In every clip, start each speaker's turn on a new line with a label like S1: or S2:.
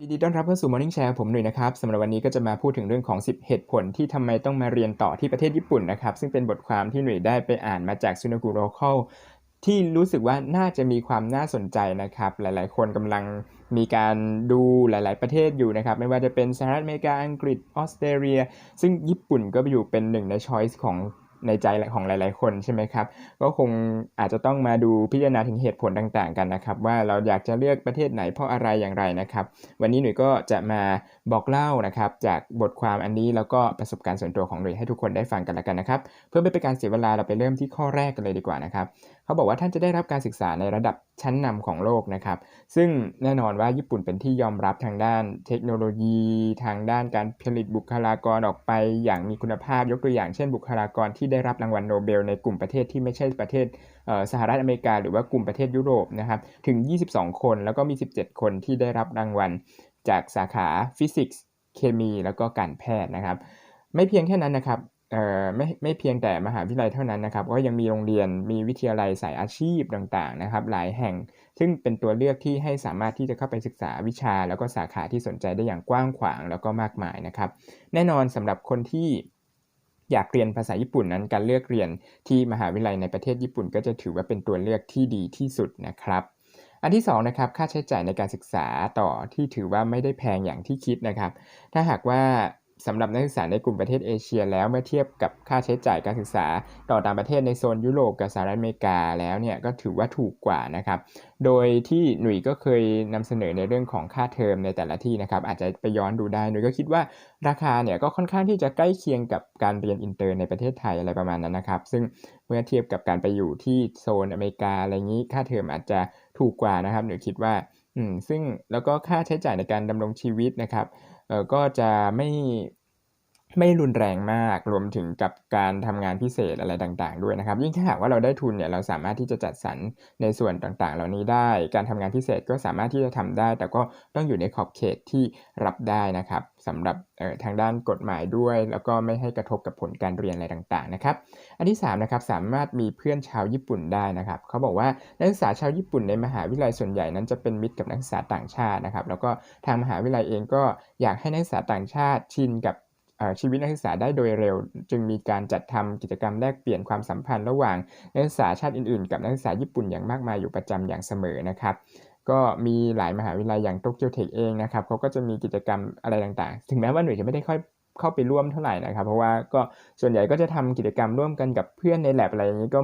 S1: ยินดีต้อนรับเข้าสู่ Morning Share ผมหนุ่ยนะครับสำหรับวันนี้ก็จะมาพูดถึงเรื่องของ 10 เหตุผลที่ทำไมต้องมาเรียนต่อที่ประเทศญี่ปุ่นนะครับ ซึ่งเป็นบทความที่หนุ่ยได้ไปอ่านมาจากซูนากุโรคอลที่รู้สึกว่าน่าจะมีความน่าสนใจนะครับ หลายๆ คนกำลังมีการดูหลาย ๆ ประเทศอยู่นะครับ ไม่ว่าจะเป็นสหรัฐอเมริกาอังกฤษออสเตรเลีย ซึ่งญี่ปุ่นก็อยู่เป็นหนึ่งในช้อยส์ของ ในใจของหลาย ๆ คนใช่ไหมครับ ก็คงอาจจะต้องมาดูพิจารณาถึงเหตุผลต่าง ๆ กันนะครับ ว่าเราอยากจะเลือกประเทศไหนเพราะอะไรอย่างไรนะครับ วันนี้หนุ่ยก็จะมาบอกเล่านะครับ จากบทความอันนี้แล้วก็ประสบการณ์ส่วนตัวของหนุ่ยให้ทุกคนได้ฟังกันล้วกันนะครับ เพื่อไม่เป็นการเสียเวลาเราไปเริ่มที่ข้อแรกกันเลยดีกว่านะครับเขาบอกว่าท่านจะได้รับการศึกษาในระดับชั้นนำของโลกนะครับ ซึ่งแน่นอนว่าญี่ปุ่นเป็นที่ยอมรับทางด้านเทคโนโลยี ทางด้านการผลิตบุคลากรออกไป อย่างมีคุณภาพยกตัวอย่างเช่นบุคลากรที่ได้รับรางวัลโนเบลในกลุ่มประเทศที่ไม่ใช่ประเทศสหรัฐอเมริกา หรือว่ากลุ่มประเทศยุโรปนะครับถึง 22 คนแล้วก็มี 17 คนที่ได้รับรางวัลจากสาขาฟิสิกส์เคมีแล้วก็การแพทย์นะครับ ไม่เพียงแค่นั้นนะครับไม่ไม่เพียงแต่มหาวิทยาลัยเท่านั้นนะครับก็ยังมีโรงเรียนมีวิทยาลัยสายอาชีพต่างๆนะครับ หลายแห่ง ซึ่งเป็นตัวเลือกที่ให้สามารถที่จะเข้าไปศึกษาวิชา แล้วก็สาขาที่สนใจได้อย่างกว้างขวางแล้วก็มากมายนะครับ แน่นอนสำหรับคนที่ อยากเรียนภาษาญี่ปุ่นนั้น การเลือกเรียนที่มหาวิทยาลัยในประเทศญี่ปุ่น ก็จะถือว่าเป็นตัวเลือกที่ดีที่สุดนะครับ อันที่2นะครับค่าใช้จ่ายในการศึกษาต่อที่ถือว่าไม่ได้แพงอย่างที่คิดนะครับ ถ้าหากว่า สำหรับนักศึกษาในกลุ่มประเทศเอเชียแล้วเมื่อเทียบกับค่าใช้จ่ายการศึกษา ต่อต่างประเทศในโซนยุโรปกับสหรัฐอเมริกาแล้วเนี่ยก็ถือว่าถูกกว่านะครับ โดยที่หนุ่ยก็เคยนำเสนอในเรื่องของค่าเทอมในแต่ละที่นะครับ อาจจะไปย้อนดูได้หนุ่ยก็คิดว่าราคาเนี่ยก็ค่อนข้างที่จะใกล้เคียงกับการเรียนอินเตอร์ในประเทศไทยอะไรประมาณนั้นนะครับ ซึ่งเมื่อเทียบกับการไปอยู่ที่โซนอเมริกาอะไรงี้ค่าเทอมอาจจะถูกกว่านะครับหนุ่ยคิดว่า อืมซึ่งแล้วก็ค่าใช้จ่ายในการดำรงชีวิตนะครับ ก็จะไม่ ไม่รุนแรงมากรวมถึงกับการทำงานพิเศษอะไรต่างๆ ด้วยนะครับ ยิ่งถ้าหากว่าเราได้ทุนเนี่ยเราสามารถที่จะจัดสรรในส่วนต่างๆ เหล่านี้ได้ การทำงานพิเศษก็สามารถที่จะทำได้ แต่ก็ต้องอยู่ในขอบเขตที่รับได้นะครับสำหรับทางด้านกฎหมายด้วย แล้วก็ไม่ให้กระทบกับผลการเรียนอะไรต่างๆนะครับ อันที่3นะครับสามารถมีเพื่อนชาวญี่ปุ่นได้นะครับเขาบอกว่านักศึกษาชาวญี่ปุ่นในมหาวิทยาลัยส่วนใหญ่นั้นจะเป็นมิตรกับนักศึกษาต่างชาตินะครับ แล้วก็ทางมหาวิทยาลัยเองก็อยากให้นักศึกษาต่างชาติชินกับ ชีวิตนักศึกษาได้โดยเร็ว จึงมีการจัดทำกิจกรรมแลกเปลี่ยนความสัมพันธ์ระหว่างนักศึกษาชาติอื่นๆ กับนักศึกษาญี่ปุ่นอย่างมากมายอยู่ประจำอย่างเสมอนะครับก็มีหลายมหาวิทยาลัยอย่างโตเกียวเทคเองนะครับเขาก็จะมีกิจกรรมอะไรต่างๆ ถึงแม้ว่าหน่วยจะไม่ได้ค่อยเข้าไปร่วมเท่าไหร่นะครับ เพราะว่าก็ส่วนใหญ่ก็จะทำกิจกรรมร่วมกันกับเพื่อนในแลบอะไรอย่างนี้ก็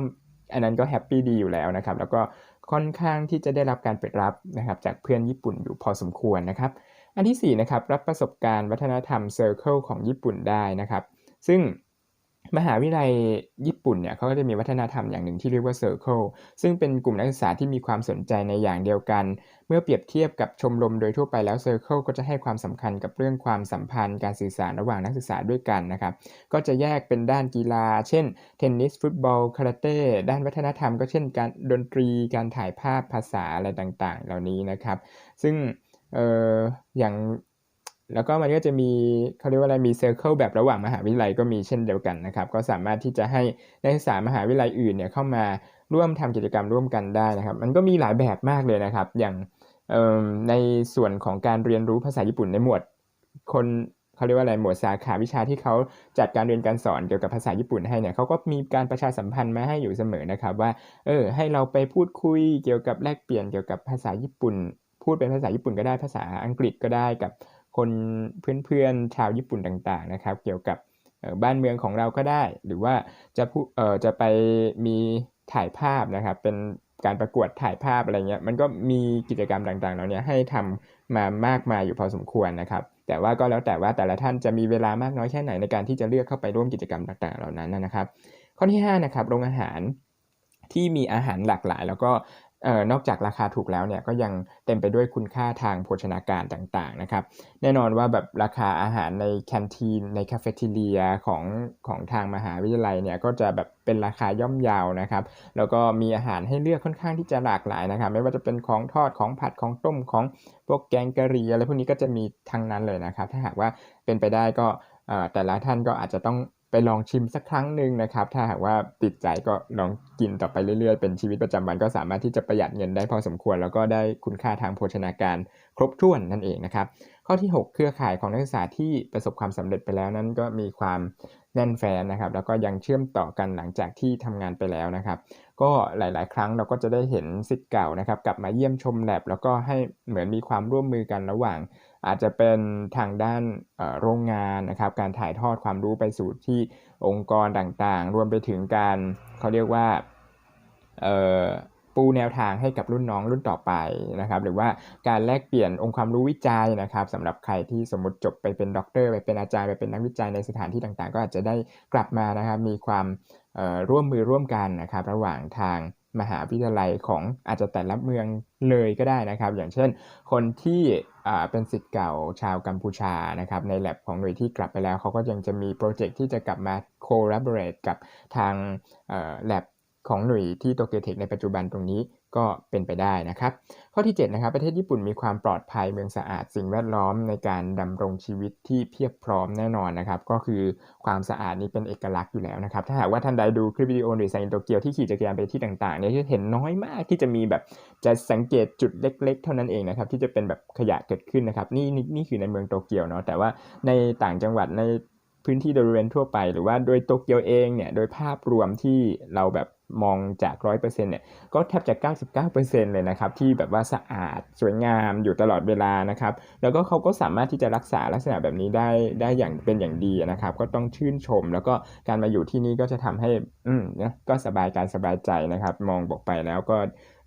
S1: อันนั้นก็แฮปปี้ดีอยู่แล้วนะครับ แล้วก็ค่อนข้างที่จะได้รับการเปิดรับนะครับจากเพื่อนญี่ปุ่นอยู่พอสมควรนะครับ อันที่4นะครับรับประสบการณ์วัฒนธรรมเซอร์เคิลของญี่ปุ่นได้นะครับซึ่งมหาวิทยาลัยญี่ปุ่นเนี่ยเขาก็จะมีวัฒนธรรมอย่างหนึ่งที่เรียกว่าเซอร์เคิลซึ่งเป็นกลุ่มนักศึกษาที่มีความสนใจในอย่างเดียวกัน เมื่อเปรียบเทียบกับชมรมโดยทั่วไปแล้วเซอร์เคิลก็จะให้ความสำคัญกับเรื่องความสัมพันธ์ การสื่อสารระหว่างนักศึกษาด้วยกันนะครับก็จะแยกเป็นด้านกีฬา เช่นเทนนิสฟุตบอลคาราเต้ด้านวัฒนธรรมก็เช่น การดนตรีการถ่ายภาพภาษาอะไรต่างๆ เหล่านี้นะครับ ซึ่ง เอออย่างแล้วก็มันก็จะมีเขาเรียกว่าอะไรมีเซอร์เคิลแบบระหว่างมหาวิทยาลัยก็มีเช่นเดียวกันนะครับ ก็สามารถที่จะให้นักศึกษามหาวิทยาลัยอื่นเนี่ยเข้ามาร่วมทำกิจกรรมร่วมกันได้นะครับ มันก็มีหลายแบบมากเลยนะครับ อย่างในส่วนของการเรียนรู้ภาษาญี่ปุ่นในหมวด คนเขาเรียกว่าอะไรหมวดสาขาวิชาที่เขาจัดการเรียนการสอนเกี่ยวกับภาษาญี่ปุ่นให้เนี่ยเขาก็มีการประชาสัมพันธ์มาให้อยู่เสมอนะครับ ว่าเออให้เราไปพูดคุยเกี่ยวกับแลกเปลี่ยนเกี่ยวกับภาษาญี่ปุ่น พูดเป็นภาษาญี่ปุ่นก็ได้ภาษาอังกฤษก็ได้กับคนเพื่อนๆชาวญี่ปุ่นต่างๆนะครับ เกี่ยวกับบ้านเมืองของเราก็ได้ หรือว่าจะพูเอ่อจะไปมีถ่ายภาพนะครับ เป็นการประกวดถ่ายภาพอะไรเงี้ยมันก็มีกิจกรรมต่างๆเหล่านี้ให้ทำมามากมายอยู่พอสมควรนะครับ แต่ว่าก็แล้วแต่ว่าแต่ละท่านจะมีเวลามากน้อยแค่ไหนในการที่จะเลือกเข้าไปร่วมกิจกรรมต่างๆเหล่านั้นนะครับ ข้อที่5นะครับโรงอาหารที่มีอาหารหลากหลาย แล้วก็ ออนอกจากราคาถูกแล้วเนี่ยก็ยังเต็มไปด้วยคุณค่าทางโภชนาการต่างๆนะครับ แน่นอนว่าแบบราคาอาหารในแคนทีนในคาเฟ่ทีเรียของของทางมหาวิทยาลัยเนี่ยก็จะแบบเป็นราคาย่อมเยาวนะครับ แล้วก็มีอาหารให้เลือกค่อนข้างที่จะหลากหลายนะครับ ไม่ว่าจะเป็นของทอดของผัดของต้มของพวกแกงกะหรี่อะไรพวกนี้ก็จะมีทั้งนั้นเลยนะครับ ถ้าหากว่าเป็นไปได้ก็แต่ละท่านก็อาจจะต้อง ไปลองชิมสักครั้งหนึ่งนะครับ ถ้าหากว่าติดใจก็ลองกินต่อไปเรื่อยๆ เป็นชีวิตประจำวันก็สามารถที่จะประหยัดเงินได้พอสมควร แล้วก็ได้คุณค่าทางโภชนาการครบถ้วนนั่นเองนะครับ ข้อที่ 6 เครือข่ายของนักศึกษาที่ประสบความสำเร็จไปแล้วนั้นก็มีความ แน่นแฟนนะครับ แล้วก็ยังเชื่อมต่อกันหลังจากที่ทำงานไปแล้วนะครับ ก็หลาย ๆ ครั้งเราก็จะได้เห็นสิทธิ์เก่านะครับ กลับมาเยี่ยมชมแลบแล้วก็ให้เหมือนมีความร่วมมือกันระหว่าง อาจจะเป็นทางด้านโรงงานนะครับ การถ่ายทอดความรู้ไปสู่ที่องค์กรต่างๆ รวมไปถึงการเขาเรียกว่า ปูแนวทางให้กับรุ่นน้องรุ่นต่อไปนะครับ หรือว่าการแลกเปลี่ยนองค์ความรู้วิจัยนะครับสำหรับใครที่สมมติจบไปเป็นด็อกเตอร์ไปเป็นอาจารย์ไปเป็นนักวิจัยในสถานที่ต่างๆ ก็อาจจะได้กลับมานะครับ มีความร่วมมือร่วมกันนะครับ ระหว่างทางมหาวิทยาลัยของอาจจะแต่ละเมืองเลยก็ได้นะครับ อย่างเช่น คนที่เป็นสิทธิ์เก่าชาวกัมพูชานะครับในแลบของหน่วยที่กลับไปแล้วเขาก็ยังจะมีโปรเจกต์ที่จะกลับมา collaborate กับทางแลบ ของหน่วยที่โตเกียวเทคในปัจจุบันตรงนี้ก็เป็นไปได้นะครับ ข้อที่7นะครับประเทศญี่ปุ่นมีความปลอดภัยเมืองสะอาดสิ่งแวดล้อมในการดำรงชีวิตที่เพียบพร้อมแน่นอนนะครับ ก็คือความสะอาดนี้เป็นเอกลักษณ์อยู่แล้วนะครับ ถ้าหากว่าท่านใดดูคลิปวิดีโอหรือไซน์โตเกียวที่ขี่จักรยานไปที่ต่างๆเนี่ยจะเห็นน้อยมากที่จะมีแบบจะสังเกตจุดเล็ก ๆ เท่านั้นเองนะครับที่จะเป็นแบบขยะเกิดขึ้นนะครับนี่นี่คือในเมืองโตเกียวเนาะแต่ว่าในต่างจังหวัดในพื้นที่โดยบริเวณทั่วไป หรือว่าโดยโตเกียวเองเนี่ยโดยภาพรวมที่เราแบบ มองจาก 100%เนี่ยก็แทบจะ 99%เลยนะครับที่แบบว่าสะอาดสวยงามอยู่ตลอดเวลานะครับแล้วก็เขาก็สามารถที่จะรักษาลักษณะแบบนี้ได้ได้อย่างเป็นอย่างดีนะครับก็ต้องชื่นชม แล้วก็การมาอยู่ที่นี่ก็จะทำให้อืมนะก็สบายการสบายใจนะครับมองบอกไปแล้วก็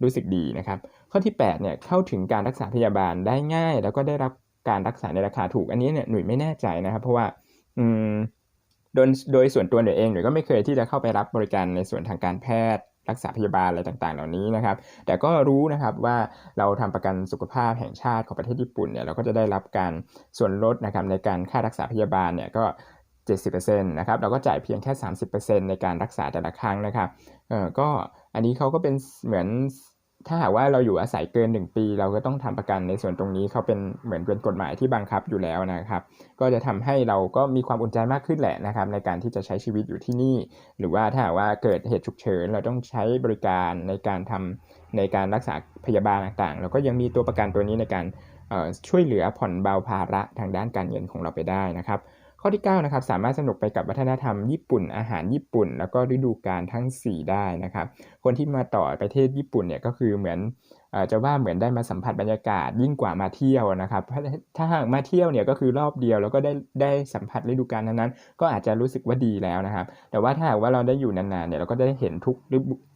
S1: รู้สึกดีนะครับข้อที่8เนี่ยเข้าถึงการรักษาพยาบาลได้ง่าย แล้วก็ได้รับการรักษาในราคาถูกอันนี้เนี่ยหนุ่ยไม่แน่ใจนะครับ เพราะว่าอืม โดยโดยส่วนตัวเดยเองหนูก็ไม่เคยที่จะเข้าไปรับบริการในส่วนทางการแพทย์ รักษาพยาบาลอะไรต่างๆ เหล่านี้นะครับ แต่ก็รู้นะครับว่าเราทำประกันสุขภาพแห่งชาติของประเทศญี่ปุ่นเนี่ยเราก็จะได้รับการส่วนลดนะครับในการค่ารักษาพยาบาลเนี่ยก็70%นะครับเราก็จ่ายเพียงแค่ 30%ในการรักษาแต่ละครั้งนะครับเออก็อันนี้เขาก็เป็นเหมือน ถ้าหากว่าเราอยู่อาศัยเกิน 1 ปี เราก็ต้องทำประกันในส่วนตรงนี้เขาเป็นเหมือนเป็นกฎหมายที่บังคับอยู่แล้วนะครับ ก็จะทำให้เราก็มีความอุ่นใจมากขึ้นแหละนะครับ ในการที่จะใช้ชีวิตอยู่ที่นี่ หรือว่าถ้าหากว่าเกิดเหตุฉุกเฉิน เราต้องใช้บริการในการทำในการรักษาพยาบาลต่างๆเราก็ยังมีตัวประกันตัวนี้ในการช่วยเหลือผ่อนเบาภาระทางด้านการเงินของเราไปได้นะครับ ข้อที่9นะครับสามารถสนุกไปกับวัฒนธรรมญี่ปุ่นอาหารญี่ปุ่น แล้วก็ฤดูกาลทั้ง 4 ได้นะครับ คนที่มาต่อประเทศญี่ปุ่นเนี่ยก็คือเหมือน จะว่าเหมือนได้มาสัมผัสบรรยากาศยิ่งกว่ามาเที่ยวนะครับถ้าหากมาเที่ยวเนี่ยก็คือรอบเดียวแล้วก็ได้ได้สัมผัสฤดูกาลนั้นๆก็อาจจะรู้สึกว่าดีแล้วนะครับ แต่ว่าถ้าหากว่าเราได้อยู่นานๆเนี่ยเราก็ได้เห็นทุก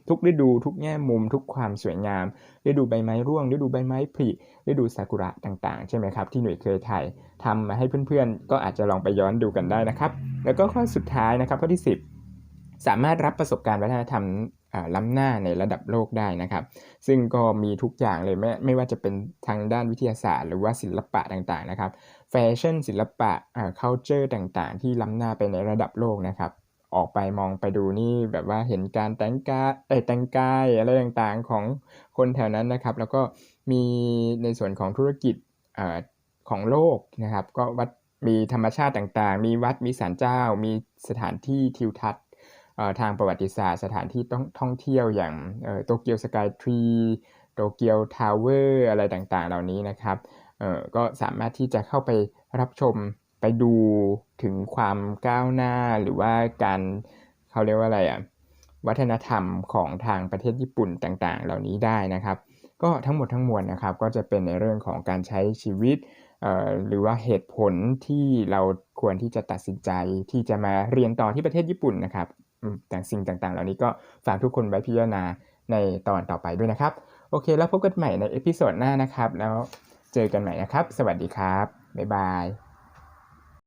S1: ทุกฤดูทุกแง่มุม ทุกความสวยงามฤดูใบไม้ร่วงฤดูใบไม้ผลิฤดูซากุระต่างๆ ใช่ไหมครับ ที่หน่วยเคยถ่ายทำมาให้เพื่อนๆ ก็อาจจะลองไปย้อนดูกันได้นะครับ แล้วก็ข้อสุดท้ายนะครับข้อที่ 10 สามารถรับประสบการณ์วัฒนธรรมล้ำหน้าในระดับโลกได้นะครับ ซึ่งก็มีทุกอย่างเลยไม่ไม่ว่าจะเป็นทางด้านวิทยาศาสตร์ หรือว่าศิลปะต่างๆนะครับแฟชั่นศิลปะอ่า culture ต่างๆ ที่ล้ำหน้าไปในระดับโลกนะครับออกไปมองไปดูนี่แบบว่าเห็นการแต่งกายเอแต่งกายอะไรต่างๆของคนแถวนั้นนะครับ แล้วก็มีในส่วนของธุรกิจอของโลกนะครับ ก็วัดมีธรรมชาติต่างๆ มีวัดมีศาลเจ้า มีสถานที่ทิวทัศน์ ทางประวัติศาสตร์ สถานที่ต้องท่องเที่ยวอย่างโตเกียวสกายทรีโตเกียวทาวเวอร์อะไรต่างๆ เหล่านี้นะครับก็สามารถที่จะเข้าไปรับชมไปดูถึงความก้าวหน้าหรือว่าการเขาเรียกว่าอะไรอะ่ะวัฒนธรรมของทางประเทศญี่ปุ่นต่างๆ เหล่านี้ได้นะครับ ก็ทั้งหมดทั้งมวลนะครับ ก็จะเป็นในเรื่องของการใช้ชีวิตหรือว่าเหตุผลที่เราควรที่จะตัดสินใจที่จะมาเรียนต่อที่ประเทศญี่ปุ่นนะครับ แต่สิ่งต่างๆ เหล่านี้ก็ฝากทุกคนไว้พิจารณาในตอนต่อไปด้วยนะครับ โอเค แล้วพบกันใหม่ในเอพิโซดหน้านะครับ แล้วเจอกันใหม่นะครับ สวัสดีครับ บ๊ายบาย